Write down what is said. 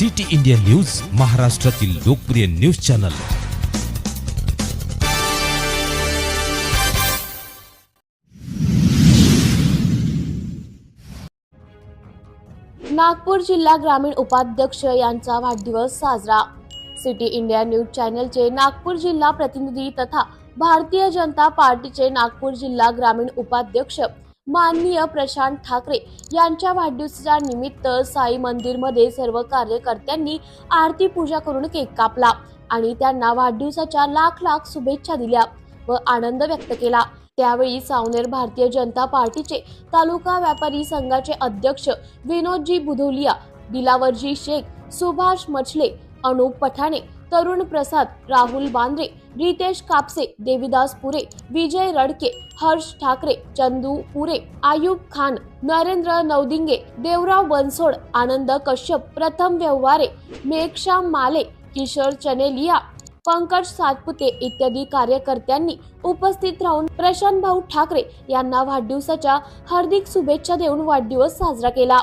City India news महाराष्ट्रातील लोकप्रिय news channel. Nagpur जिल्हा ग्रामीण उपाध्यक्ष यांचा वाढदिवस साजरा. सिटी इंडिया न्यूज चॅनलचे नागपूर जिल्हा प्रतिनिधी तथा भारतीय जनता पार्टीचे नागपूर जिल्हा ग्रामीण उपाध्यक्ष माननीय प्रशांत ठाकरे यांच्या वाढदिवसाच्या निमित्त साई मंदिरमध्ये सर्व कार्यकर्त्यांनी आरती पूजा करून केक कापला आणि त्यांना वाढदिवसाच्या लाख लाख शुभेच्छा दिल्या व आनंद व्यक्त केला. त्यावेळी सावनेर भारतीय जनता पार्टीचे तालुका व्यापारी संघाचे अध्यक्ष विनोदजी बुधोलिया दिलावरजी शेख सुभाष मछले अनुप पठाणे तरुण प्रसाद राहुल बांद्रे रितेश कापसे देविदास पुरे विजय रडके हर्ष ठाकरे चंदू पुरे आयुब खान नरेंद्र नवदिंगे देवराव बनसोड आनंद कश्यप प्रथम व्यवहारे मेघश्याम माले किशोर चनेलिया पंकज सातपुते इत्यादी कार्यकर्त्यांनी उपस्थित राहून प्रशांत भाऊ ठाकरे यांना वाढदिवसाच्या हार्दिक शुभेच्छा देऊन वाढदिवस साजरा केला.